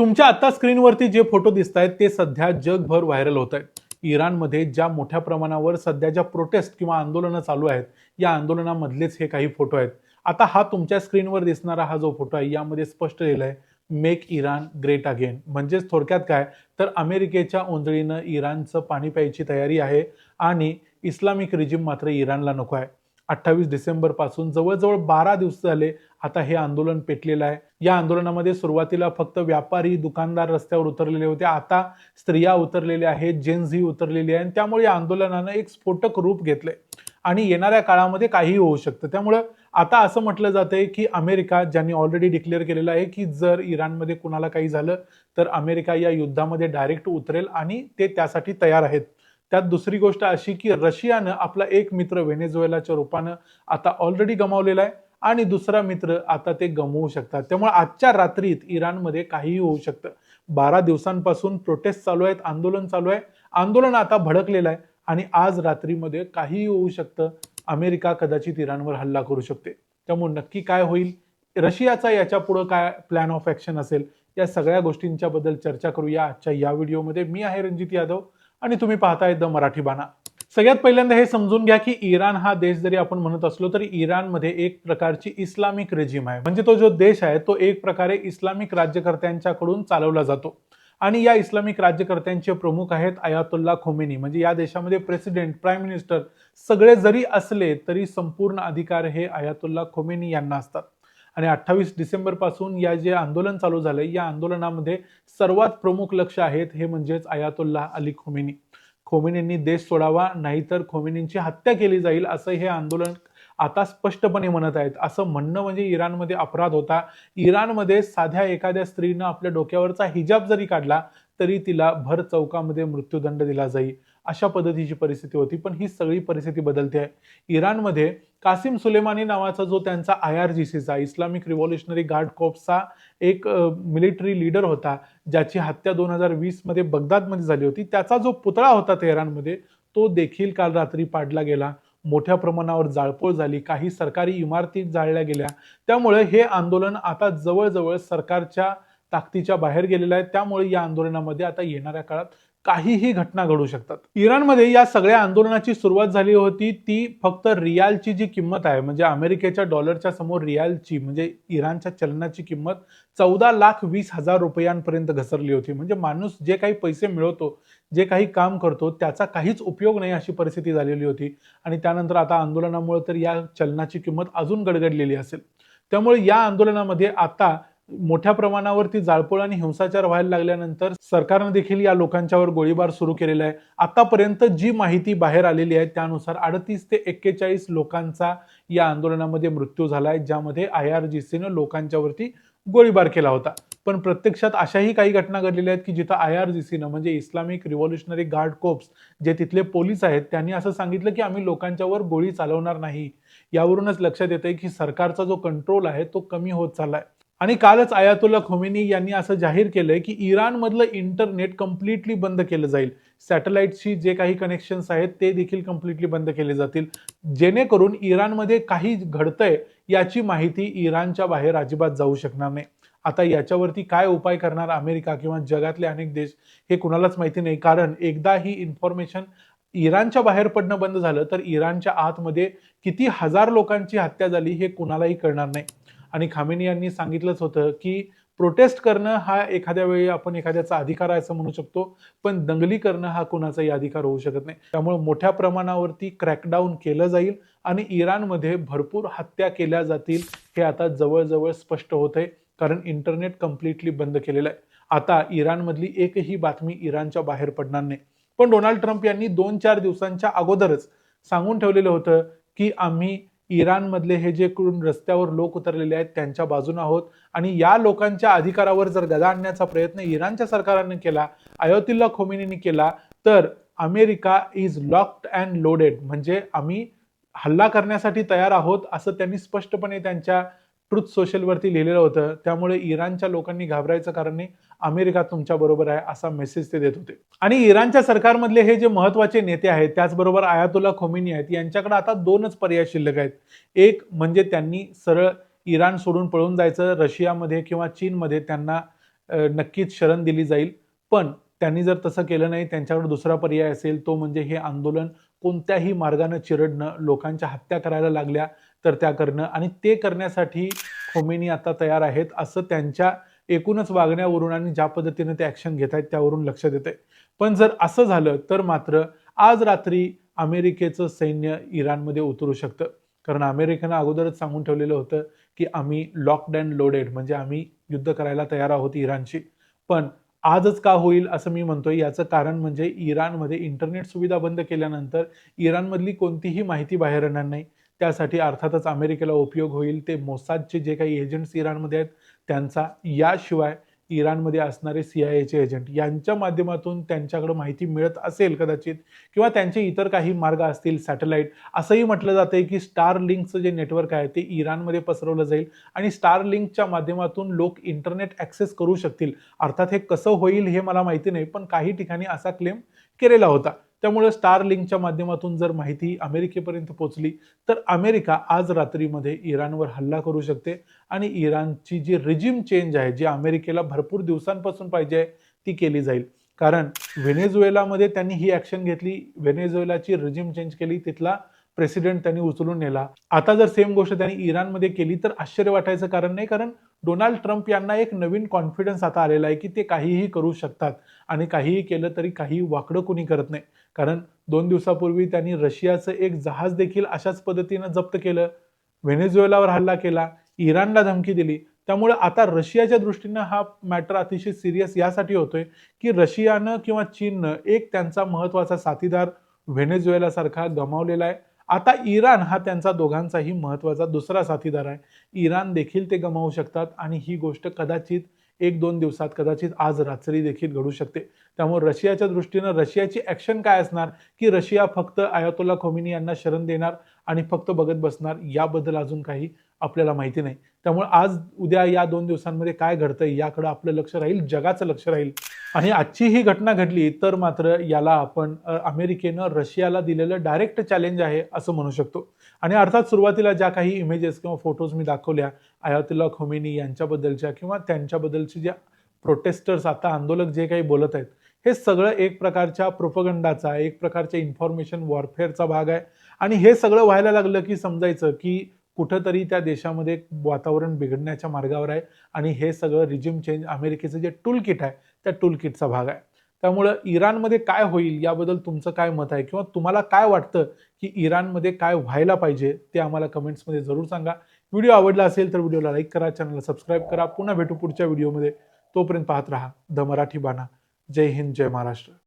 तुमच्या आता स्क्रीनवरती जे फोटो दिसत आहेत ते सध्या जगभर व्हायरल होत आहेत इराणमध्ये ज्या मोठ्या प्रमाणावर सध्या ज्या प्रोटेस्ट किंवा आंदोलनं चालू आहेत या आंदोलनामधलेच हे काही फोटो आहेत. आता हा तुमच्या स्क्रीनवर दिसणारा हा जो फोटो आहे यामध्ये स्पष्ट लिहिलं आहे मेक इराण ग्रेट अगेन. म्हणजेच थोडक्यात काय? तर अमेरिकेच्या ओंजळीनं इराणचं पाणी प्यायची तयारी आहे आणि इस्लामिक रिजिम मात्र इराणला नको आहे. अठ्ठावीस डिसेंबरपासून जवळजवळ बारा दिवस झाले आता हे आंदोलन पेटलेलं आहे. या आंदोलनामध्ये सुरुवातीला फक्त व्यापारी दुकानदार रस्त्यावर उतरलेले होते. आता स्त्रिया उतरलेल्या आहेत जेन्झी उतरलेली आहे. आणि त्यामुळे या आंदोलनानं एक स्फोटक रूप घेतलंय. आणि येणाऱ्या काळामध्ये काहीही होऊ शकतं. त्यामुळं आता असं म्हटलं जातंय की अमेरिका ज्यांनी ऑलरेडी डिक्लेअर केलेलं आहे की जर इराणमध्ये कुणाला काही झालं तर अमेरिका या युद्धामध्ये डायरेक्ट उतरेल आणि ते त्यासाठी तयार आहेत. त्यात दुसरी गोष्ट अशी की रशियानं आपला एक मित्र व्हेनेझुएलाच्या रूपानं आता ऑलरेडी गमावलेला आहे. आणि दुसरा मित्र आता ते गमवू शकतात. त्यामुळे आजच्या रात्रीत इराणमध्ये काहीही होऊ शकतं. बारा दिवसांपासून प्रोटेस्ट चालू आहेत आंदोलन चालू आहे. आंदोलन आता भडकलेलं आहे आणि आज रात्रीमध्ये काहीही होऊ शकतं. अमेरिका कदाचित इराणवर हल्ला करू शकते. त्यामुळे नक्की काय होईल? रशियाचा याच्या पुढं काय प्लॅन ऑफ ॲक्शन असेल? या सगळ्या गोष्टींच्या बद्दल चर्चा करूया आजच्या या व्हिडिओमध्ये मी आहे रणजित यादव आणि तुम्ही पाहताय द मराठी बाणा. सगळ्यात पहिल्यांदा हे समजून घ्या की इराण हा देश जरी आपण म्हणत असलो तरी इराणमध्ये एक प्रकारची इस्लामिक रेजिम आहे. म्हणजे तो जो देश आहे तो एक प्रकारे इस्लामिक राज्यकर्त्यांच्याकडून चालवला जातो. आणि या इस्लामिक राज्यकर्त्यांचे प्रमुख आहेत अयातुल्ला खोमेनी. म्हणजे या देशामध्ये प्रेसिडेंट प्राईम मिनिस्टर सगळे जरी असले तरी संपूर्ण अधिकार हे अयातुल्ला खोमेनी यांना असतात. आणि अठ्ठावीस डिसेंबरपासून या जे आंदोलन चालू झालंय या आंदोलनामध्ये सर्वात प्रमुख लक्ष आहेत हे म्हणजेच अयातुल्ला अली खोमेनी. खोमिनींनी देश सोडावा नाहीतर खोमिनींची हत्या केली जाईल असं हे आंदोलन आता स्पष्टपणे म्हणत आहेत. असं म्हणणं म्हणजे इराणमध्ये अपराध होता. इराणमध्ये साध्या एखाद्या स्त्रीनं आपल्या डोक्यावरचा हिजाब जरी काढला तरी तिला भर चौकामध्ये मृत्यूदंड दिला जाईल. अशा पद्धतीची परिस्थिती होती पण ही सगळी परिस्थिती बदलते आहे. इराणमध्ये कासिम सुलेमानी नावाचा जो त्यांचा आय आर जी सीचा इस्लामिक रिव्हॉल्युशनरी गार्ड कॉप्सचा एक मिलिटरी लीडर होता ज्याची हत्या दोन हजार वीसमध्ये बगदादमध्ये झाली होती त्याचा जो पुतळा होता तेहरानमध्ये तो देखील काल रात्री पाडला गेला. मोठ्या प्रमाणावर जाळपोळ झाली काही सरकारी इमारती जाळल्या गेल्या. त्यामुळे हे आंदोलन आता जवळजवळ सरकारच्या ताकदीच्या बाहेर गेलेलं आहे. त्यामुळे या आंदोलनामध्ये आता येणाऱ्या काळात काहीही घटना घडू शकतात. इराणमध्ये या सगळ्या आंदोलनाची सुरुवात झाली होती ती फक्त रियालची जी किंमत आहे म्हणजे अमेरिकेच्या डॉलरच्या समोर रियालची म्हणजे इराणच्या चलनाची किंमत चौदा लाख वीस हजार रुपयांपर्यंत घसरली होती. म्हणजे माणूस जे काही पैसे मिळवतो जे काही काम करतो त्याचा काहीच उपयोग नाही अशी परिस्थिती झालेली होती. आणि त्यानंतर आता आंदोलनामुळे तर या चलनाची किंमत अजून गडगडलेली असेल. त्यामुळे या आंदोलनामध्ये आता मोठ्या प्रमाणावरती जाळपोळ आणि हिंसाचार व्हायला लागल्यानंतर सरकारनं देखील या लोकांच्यावर गोळीबार सुरू केलेला आहे. आतापर्यंत जी माहिती बाहेर आलेली आहे त्यानुसार अडतीस ते एक्केचाळीस लोकांचा या आंदोलनामध्ये मृत्यू झाला आहे ज्यामध्ये आय आर जी सीनं लोकांच्यावरती गोळीबार केला होता. पण प्रत्यक्षात अशाही काही घटना घडलेल्या आहेत की जिथं आय आर जी सीनं म्हणजे इस्लामिक रिव्हॉल्युशनरी गार्ड कोप्स जे तिथले पोलीस आहेत त्यांनी असं सांगितलं की आम्ही लोकांच्यावर गोळी चालवणार नाही. यावरूनच लक्षात येतंय की सरकारचा जो कंट्रोल आहे तो कमी होत चाललाय. आणि कालच आयातुल्ला खोमेनी यांनी असं जाहीर केलंय की इराणमधलं इंटरनेट कम्प्लिटली बंद केलं जाईल. सॅटेलाईटशी जे काही कनेक्शन्स आहेत ते देखील कम्प्लिटली बंद केले जातील. जेणेकरून इराणमध्ये काही घडतंय याची माहिती इराणच्या बाहेर अजिबात जाऊ शकणार नाही. आता याच्यावरती काय उपाय करणार अमेरिका किंवा जगातले अनेक देश हे कुणालाच माहिती नाही. कारण एकदा ही इन्फॉर्मेशन इराणच्या बाहेर पडणं बंद झालं तर इराणच्या आतमध्ये किती हजार लोकांची हत्या झाली हे कुणालाही कळणार नाही. आणि खामेनी यांनी सांगितलंच होतं की प्रोटेस्ट करणं हा एखाद्या वेळी आपण एखाद्याचा अधिकार आहे असं म्हणू शकतो पण दंगली करणं हा कुणाचाही अधिकार होऊ शकत नाही. त्यामुळे मोठ्या प्रमाणावरती क्रॅकडाऊन केलं जाईल आणि इराणमध्ये भरपूर हत्या केल्या जातील हे आता जवळजवळ स्पष्ट होत आहे कारण इंटरनेट कम्प्लिटली बंद केलेलं आहे. आता इराणमधली एकही बातमी इराणच्या बाहेर पडणार नाही. पण डोनाल्ड ट्रम्प यांनी दोन चार दिवसांच्या अगोदरच सांगून ठेवलेलं होतं की आम्ही इराणमधले हे जे करून रस्त्यावर लोक उतरलेले आहेत त्यांच्या बाजून आहोत. आणि या लोकांच्या अधिकारावर जर गदा आणण्याचा प्रयत्न इराणच्या सरकारने केला अयोतिल्ला खोमिनीने केला तर America is locked and loaded म्हणजे आम्ही हल्ला करण्यासाठी तयार आहोत असं त्यांनी स्पष्टपणे त्यांच्या ट्रुथ सोशलवरती लिहिलेलं होतं. त्यामुळे इराणच्या लोकांनी घाबरायचं कारण नाही. अमेरिका तुमच्याबरोबर आहे असा मेसेज ते देत होते. आणि इराणच्या सरकारमधले हे जे महत्त्वाचे नेते आहेत त्याचबरोबर आयातुल्ला खोमिनी आहेत यांच्याकडे आता दोनच पर्याय शिल्लक आहेत. एक म्हणजे त्यांनी सरळ इराण सोडून पळून जायचं रशियामध्ये किंवा चीनमध्ये त्यांना नक्कीच शरण दिली जाईल. पण त्यांनी जर तसं केलं नाही त्यांच्याकडे दुसरा पर्याय असेल तो म्हणजे हे आंदोलन कोणत्याही मार्गानं चिरडणं लोकांच्या हत्या करायला लागल्या तर त्या करणं. आणि ते करण्यासाठी खोमेनी आता तयार आहेत असं त्यांच्या एकूणच वागण्यावरून आणि ज्या पद्धतीने ते ॲक्शन घेत आहेत त्यावरून लक्षात येते पण जर असं झालं तर मात्र आज रात्री अमेरिकेचं सैन्य इराणमध्ये उतरू शकतं. कारण अमेरिकेनं अगोदरच सांगून ठेवलेलं होतं की आम्ही लॉकड अँड लोडेड म्हणजे आम्ही युद्ध करायला तयार आहोत इराणशी. पण आजच का होईल असं मी म्हणतोय याचं कारण म्हणजे इराणमध्ये इंटरनेट सुविधा बंद केल्यानंतर इराणमधली कोणतीही माहिती बाहेर येणार नाही. त्यासाठी अर्थातच अमेरिकेला उपयोग होईल ते मोसादचे जे काही एजंट्स इराणमध्ये आहेत त्यांचा याशिवाय इराणमध्ये असणारे सी आय एचे एजंट यांच्या माध्यमातून त्यांच्याकडे माहिती मिळत असेल कदाचित किंवा त्यांचे इतर काही मार्ग असतील सॅटेलाईट असंही म्हटलं जातंय की स्टार लिंकचं जे नेटवर्क आहे ते इराणमध्ये पसरवलं जाईल आणि स्टार लिंकच्या माध्यमातून लोक इंटरनेट ॲक्सेस करू शकतील. अर्थात हे कसं होईल हे मला माहिती नाही पण काही ठिकाणी असा क्लेम केलेला होता. त्यामुळे स्टार लिंकच्या माध्यमातून जर माहिती अमेरिकेपर्यंत पोहोचली तर अमेरिका आज रात्रीमध्ये इराणवर हल्ला करू शकते. आणि इराणची जी रिजिम चेंज आहे जी अमेरिकेला भरपूर दिवसांपासून पाहिजे आहे ती केली जाईल. कारण व्हेनेझुएलामध्ये त्यांनी ही ॲक्शन घेतली व्हेनेझुएलाची रिजिम चेंज केली तिथला प्रेसिडेंट त्यांनी उचलून नेला. आता जर सेम गोष्ट त्यांनी इराणमध्ये केली तर आश्चर्य वाटायचं कारण नाही कारण डोनाल्ड ट्रम्प यांना एक नवीन कॉन्फिडन्स आता आलेला आहे की ते काहीही करू शकतात आणि काहीही केलं तरी काही वाकडं कोणी करत नाही. कारण दोन दिवसापूर्वी त्यांनी रशियाचं एक जहाज देखील अशाच पद्धतीनं जप्त केलं. व्हेनेझुएलावर हल्ला केला. इराणला धमकी दिली. त्यामुळे आता रशियाच्या दृष्टीनं हा मॅटर अतिशय सिरियस यासाठी होतोय की रशियानं किंवा चीननं एक त्यांचा महत्त्वाचा साथीदार व्हेनेझुएलासारखा गमावलेला आहे. आता इराण हा त्यांचा दोघांचाही महत्त्वाचा दुसरा साथीदार आहे. इराण देखील ते गमावू शकतात आणि ही गोष्ट कदाचित एक दोन दिवसात कदाचित आज रात्री देखील घडू शकते. त्यामुळे रशियाच्या दृष्टीनं रशियाची ॲक्शन काय असणार? की रशिया फक्त आयातोला खोमिनी यांना शरण देणार आणि फक्त बघत बसणार? याबद्दल अजून काही आपल्याला माहिती नाही. त्यामुळे आज उद्या या दोन दिवसांमध्ये काय घडतंय याकडं आपलं लक्ष राहील जगाचं लक्ष राहील. आणि आजची ही घटना घडली तर मात्र याला आपण अमेरिकेनं रशियाला दिलेलं डायरेक्ट चॅलेंज आहे असं म्हणू शकतो. आणि अर्थात सुरुवातीला ज्या काही इमेजेस किंवा फोटोज मी दाखवल्या आयातुल्ला खोमेनी यांच्याबद्दलच्या किंवा त्यांच्याबद्दलचे ज्या प्रोटेस्टर्स आता आंदोलक जे काही बोलत आहेत हे सगळं एक प्रकारच्या प्रोपगंडाचा एक प्रकारच्या इन्फॉर्मेशन वॉरफेअरचा भाग आहे. आणि हे सगळं व्हायला लागलं की समजायचं की कुठंतरी त्या देशामध्ये वातावरण बिघडण्याच्या मार्गावर आहे आणि हे सगळं रिजिम चेंज अमेरिकेचं जे टूल किट आहे त्या टूल किटचा भाग आहे. त्यामुळं इराणमध्ये काय होईल याबद्दल तुमचं काय मत आहे? किंवा तुम्हाला काय वाटतं की इराणमध्ये काय व्हायला पाहिजे ते आम्हाला कमेंट्समध्ये जरूर सांगा. व्हिडिओ आवडला असेल तर व्हिडिओला लाईक करा चॅनलला सबस्क्राईब करा. पुन्हा भेटू पुढच्या व्हिडिओमध्ये तोपर्यंत पाहत राहा. द मराठी बाणा. जय हिंद जय महाराष्ट्र.